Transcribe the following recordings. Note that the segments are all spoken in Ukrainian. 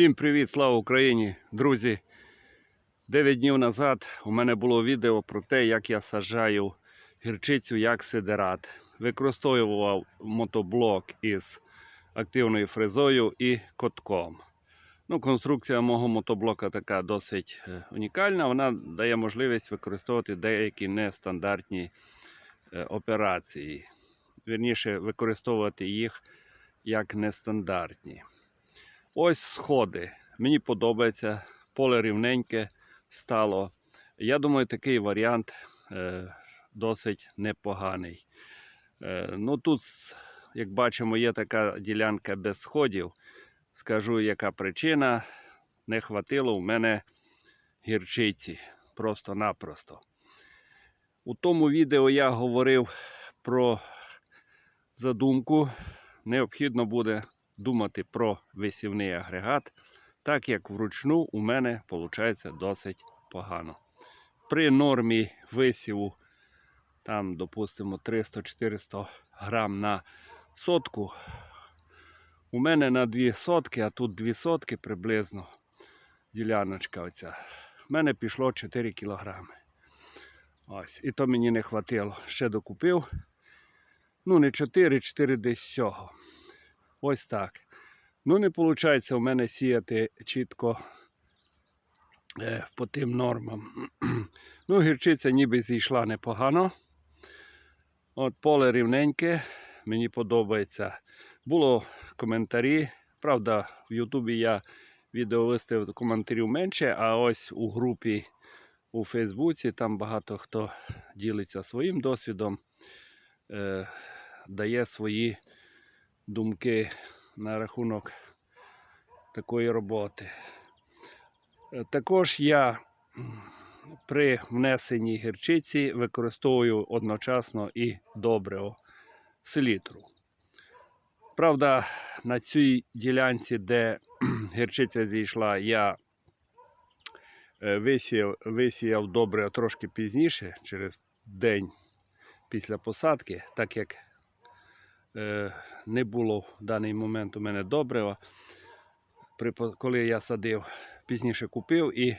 Всім привіт, слава Україні! Друзі! 9 днів назад у мене було відео про те, як я саджаю гірчицю як сидерат. Використовував мотоблок із активною фрезою і котком. Ну, конструкція мого мотоблока така досить е, унікальна. Вона дає можливість використовувати деякі нестандартні е, операції. Вірніше, використовувати їх як нестандартні. Ось сходи. Мені подобається, поле рівненьке стало. Я думаю, такий варіант е, досить непоганий. Е, ну тут, як бачимо, є така ділянка без сходів. Скажу, яка причина. Не хватило в мене гірчиці. Просто-напросто. У тому відео я говорив про задумку. Необхідно буде думати про висівний агрегат, так як вручну у мене виходить досить погано. При нормі висіву, там, допустимо, 300-400 грам на сотку, у мене на 2 сотки, а тут 2 сотки приблизно діляночка оця. В мене пішло 4 кілограми. Ось, і то мені не хватило. Ще докупив. Ну, не 4, 4 десь всього. Ось так. Ну, не виходить у мене сіяти чітко е, по тим нормам. ну, гірчиця ніби зійшла непогано. От поле рівненьке, мені подобається. Було коментарі. Правда, в Ютубі я відео виставив коментарів менше, а ось у групі у Фейсбуці там багато хто ділиться своїм досвідом, е, дає свої думки на рахунок такої роботи. Е, Також я при внесенні гірчиці використовую одночасно і добриво селітру. Правда, на цій ділянці, де гірчиця зійшла, я е, висіяв, висіяв добре трошки пізніше, через день після посадки, так як е, не було в даний момент у мене добрива. Коли я садив, пізніше купив і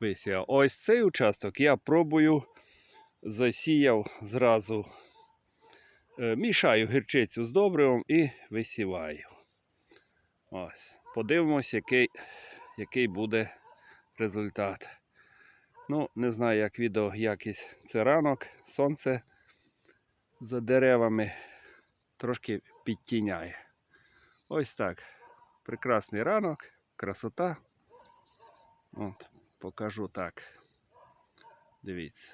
висіяв. Ось цей участок я пробую засіяв зразу, е, мішаю гірчицю з добривом і висіваю. Ось. Подивимось, який, який буде результат. Ну, не знаю, як відео якість. Це ранок, сонце за деревами трошки підтіняє. Ось так. Прекрасний ранок, красота. От, покажу так. Дивіться.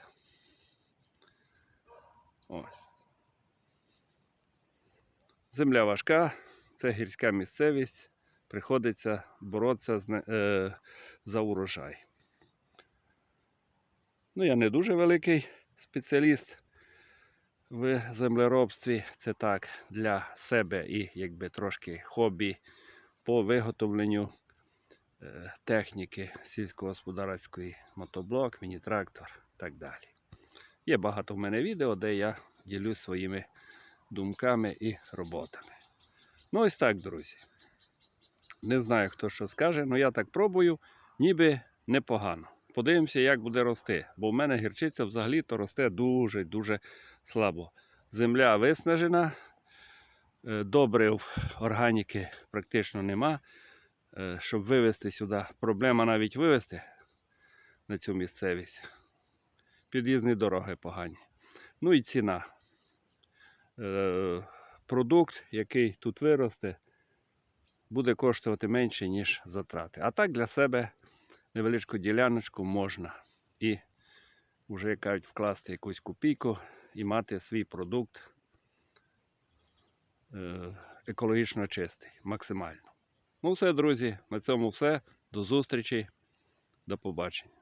Ось. Земля важка, це гірська місцевість. Приходиться боротися з е, за урожай. Ну, я не дуже великий спеціаліст в землеробстві. Це так для себе і якби трошки хобі по виготовленню е, техніки сільськогосподарської мотоблок, міні-трактор і так далі. Є багато в мене відео, де я ділюсь своїми думками і роботами. Ну, ось так, друзі. Не знаю, хто що скаже, але я так пробую, ніби непогано. Подивимося, як буде рости. Бо в мене гірчиця взагалі-то росте дуже-дуже слабо. Земля виснажена, е, добрив органіки практично нема. Е, Щоб вивезти сюди, проблема навіть вивезти на цю місцевість. Під'їзні дороги погані. Ну і ціна. Е, Продукт, який тут виросте, буде коштувати менше, ніж затрати. А так для себе невеличку діляночку можна. І вже, як кажуть, вкласти якусь копійку і мати свій продукт е, екологічно чистий, максимально. Ну все, друзі, на цьому все. До зустрічі. До побачення.